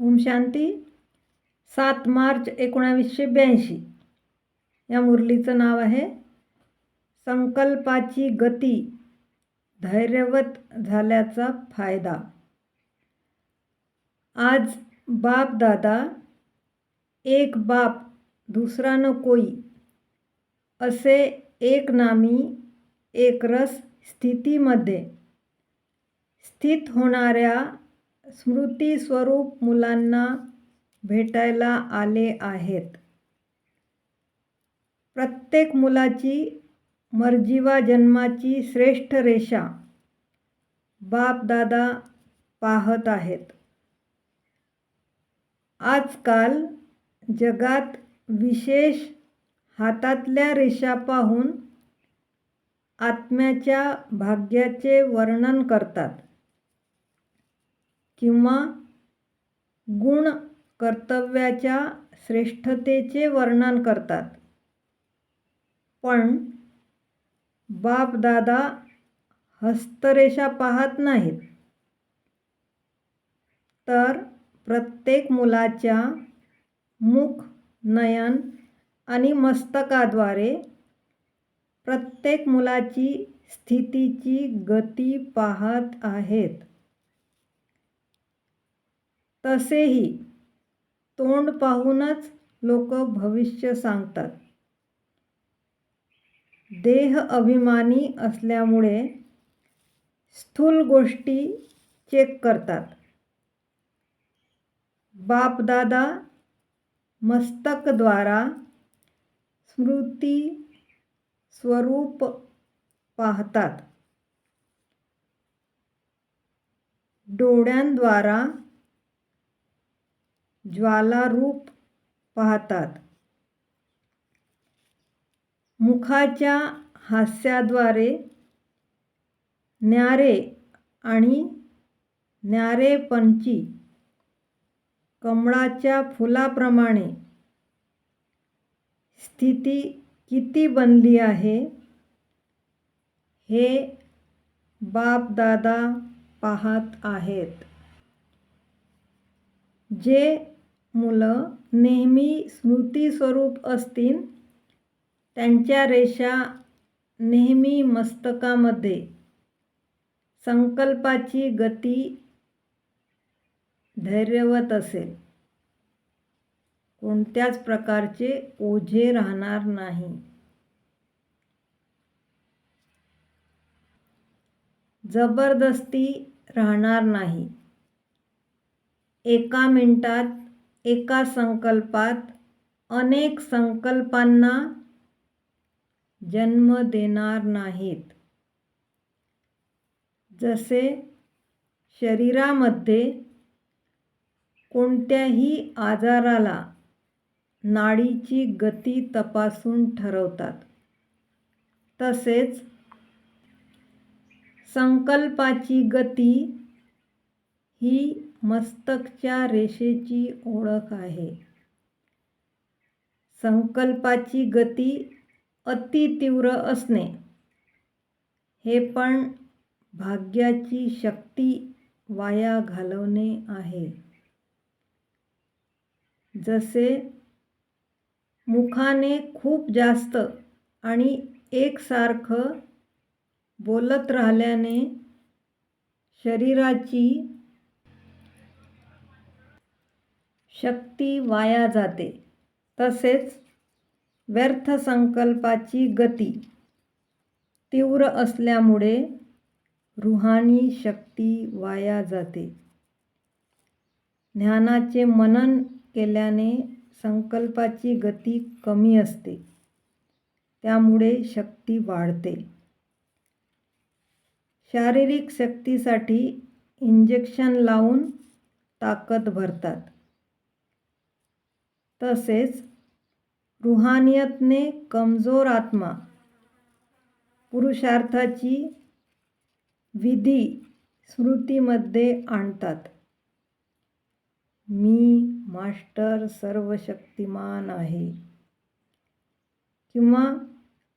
ओम शांती. सात मार्च एकोणावीसशे ब्याऐंशी. या मुरलीचं नाव आहे. संकल्पाची गती धैर्यवत झाल्याचा फायदा. आज बाप दादा एक बाप दुसरा न कोई असे एक नामी एकरस स्थितीमध्ये स्थित होणाऱ्या स्मृती स्वरूप मुलांना भेटायला आले आहेत. प्रत्येक मुलाची मर्जीवा जन्माची श्रेष्ठ रेषा बाप दादा पाहत आहेत. आजकाल जगात विशेष हातातल्या रेषा पाहून आत्म्याच्या भाग्याचे वर्णन करतात. किंवा गुण कर्तव्याच्या श्रेष्ठतेचे वर्णन करतात. पण बापदादा हस्तरेषा पाहत नाहीत. तर प्रत्येक मुलाच्या मुख नयन आणि मस्तकाद्वारे प्रत्येक मुलाची स्थितीची गती पाहत आहेत. तसेही तोंड पाहूनच लोक भविष्य सांगतात. देह अभिमानी असल्यामुळे स्थूल गोष्टी चेक करतात. बापदादा मस्तकद्वारा स्मृती स्वरूप पाहतात. डोळ्यांद्वारा ज्वालारूप पाहतात. मुखाच्या हास्याद्वारे न्यारे आणि न्यारेपणची कमळाच्या फुलाप्रमाणे स्थिती किती बनली आहे? हे बापदादा पाहत आहेत. जे मुलं नेहमी स्मृतीस्वरूप असतील त्यांच्या रेषा नेहमी मस्तकामध्ये. संकल्पाची गती धैर्यवत असेल. कोणत्याच प्रकारचे ओझे राहणार नाही. जबरदस्ती राहणार नाही. एका मिनिटात एका संकल्पात अनेक संकल्पांना जन्म देणार नाहीत. जसे शरीरामध्ये कोणत्याही आजाराला नाडीची गती तपासून ठरवतात. तसेच संकल्पाची गती ही मस्तकच्या रेषेची ओळख आहे. संकल्पाची गती अतितीव्र असणे. हे पण भाग्याची शक्ती वाया घालवणे आहे. जसे मुखाने खूप जास्त आणि एकसारखं बोलत राहिल्याने शरीराची शक्ती वाया जाते. तसेच व्यर्थ संकल्पाची गती तीव्र असल्यामुळे रुहानी शक्ती वाया जाते. ज्ञानाचे मनन केल्याने संकल्पाची गती कमी असते. त्यामुळे शक्ती वाढते. शारीरिक शक्तीसाठी इंजेक्शन लावून ताकद भरतात. तसेच रुहानियतने कमजोर आत्मा पुरुषार्थाची विधी स्मृतीमध्ये आणतात. मी मास्टर सर्वशक्तिमान आहे. किंवा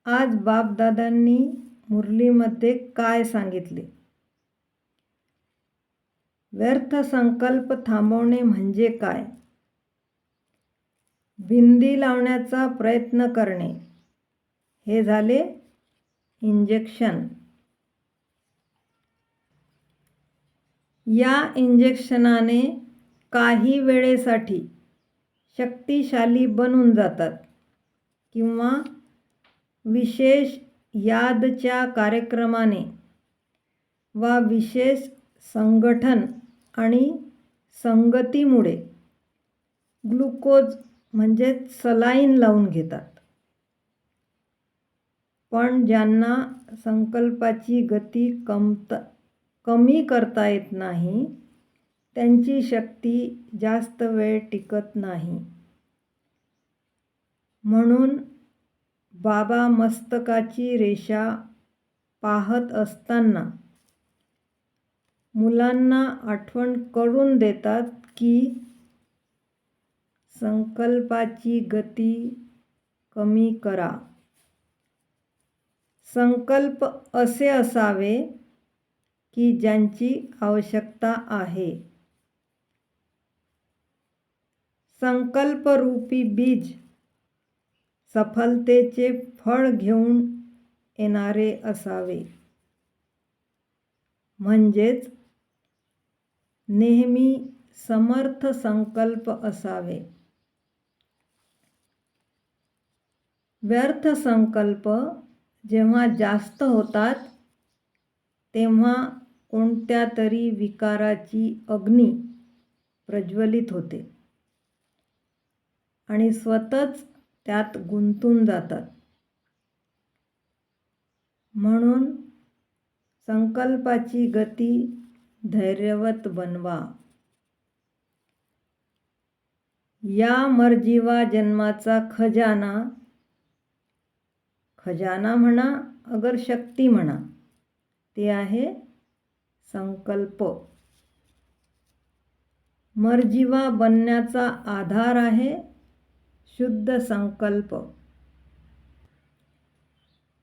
आज बापदादांनी मुरलीमध्ये काय सांगितले? व्यर्थ संकल्प थांबवणे म्हणजे काय? बिंदी लावण्याचा प्रयत्न करणे. हे झाले इंजेक्शन या इंजेक्शनाने काही वेळेसाठी शक्तिशाली बनून जातात किंवा विशेष यादच्या कार्यक्रमाने वा विशेष संगठन आणि संगतीमुळे ग्लुकोज म्हणजे सलाईन लावून घेतात. पण ज्यांना संकल्पाची गती कमत कमी करता येत नाही त्यांची शक्ती जास्त वेळ टिकत नाही. म्हणून बाबा मस्तकाची रेषा पाहत असताना मुलांना आठवण करून देतात की संकल्पाची गती कमी करा. संकल्प असे असावे की ज्यांची आवश्यकता आहे. संकल्परूपी बीज सफलतेचे फळ घेऊन येणारे असावे. म्हणजेच नेहमी समर्थ संकल्प असावे. व्यर्थ संकल्प जेव्हा जास्त होतात तेव्हा कोणत्या तरी विकाराची अग्नी प्रज्वलित होते. आणि स्वतःच त्यात गुंतून जातात. म्हणून संकल्पाची गती धैर्यवत बनवा. या मर्जीवा जन्माचा खजाना खजाना म्हणा अगर शक्ती म्हणा ते आहे संकल्प. मर्जिवा बनण्याचा आधार आहे शुद्ध संकल्प.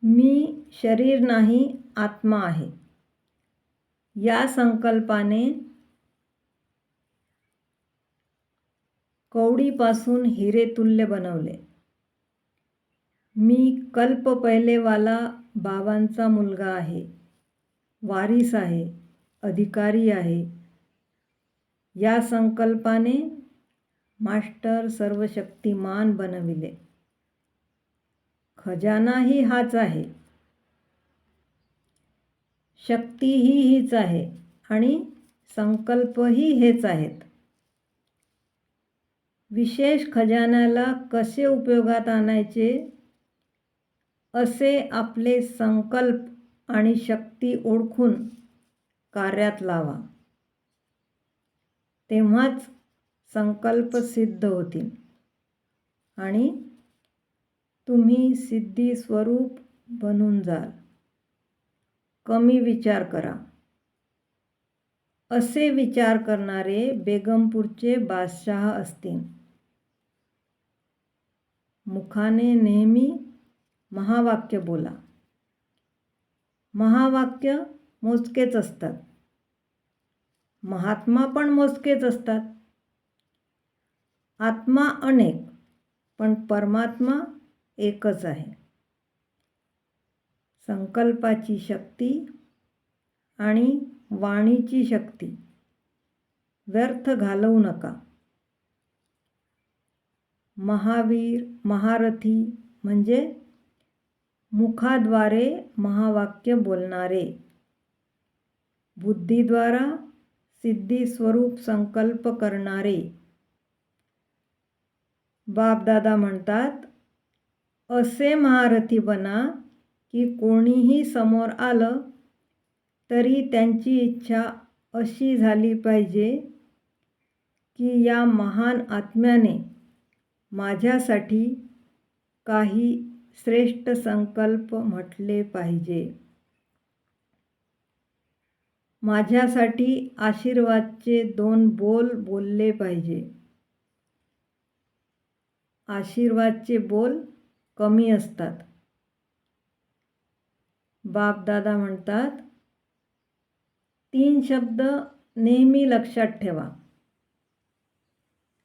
मी शरीर नाही आत्मा आहे. या संकल्पाने कवडीपासून हिरेतुल्य बनवले. मी कल्प पहिलेवाला बाबांचा मुलगा आहे. वारीस आहे. अधिकारी आहे. या संकल्पाने मास्टर सर्वशक्तिमान बनविले. खजानाही हाच आहे. शक्तीही हीच आहे आणि संकल्पही हेच आहेत. विशेष खजान्याला कसे उपयोगात आणायचे? असे आपले संकल्प आणि शक्ती ओळखून कार्यात लावा. तेव्हाच संकल्प सिद्ध होतील. आणि तुम्ही सिद्धी स्वरूप बनून जाल. कमी विचार करा. असे विचार करणारे बेगमपूरचे बादशहा असतील. मुखाने नेहमी महावाक्य बोला. महावाक्य मोजकेच असतात. महात्मा पण मोजकेच असतात. आत्मा अनेक पण परमात्मा एकच आहे. संकल्पाची शक्ती आणि वाणीची शक्ती. व्यर्थ घालवू नका. महावीर महारथी म्हणजे मुखाद्वारे महावाक्य बोलणारे. बुद्धीद्वारा सिद्धी स्वरूप संकल्प करणारे. बापदादा म्हणतात असे महारथी बना की कोणीही समोर आलं तरी त्यांची इच्छा अशी झाली पाहिजे की या महान आत्म्याने माझ्यासाठी काही श्रेष्ठ संकल्प म्हटले पाहिजे. माझ्यासाठी आशीर्वादचे दोन बोल बोलले पाहिजे. आशीर्वादचे बोल कमी असतात. बापदादा म्हणतात तीन शब्द नेहमी लक्षात ठेवा.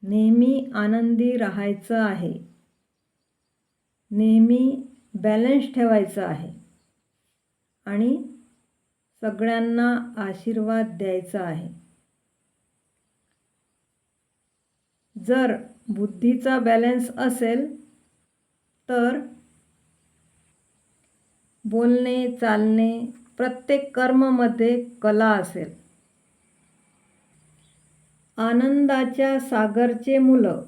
नेहमी आनंदी राहायचं आहे. नेहमी बॅलन्स ठेवायचं आहे. आणि सगळ्यांना आशीर्वाद द्यायचा आहे. जर बुद्धीचा बॅलन्स असेल तर बोलणे चालणे प्रत्येक कर्ममध्ये कला असेल. आनंदाच्या सागरचे मुलं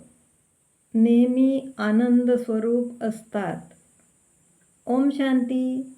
नेहमी आनंद स्वरूप असतात. ओम शांती.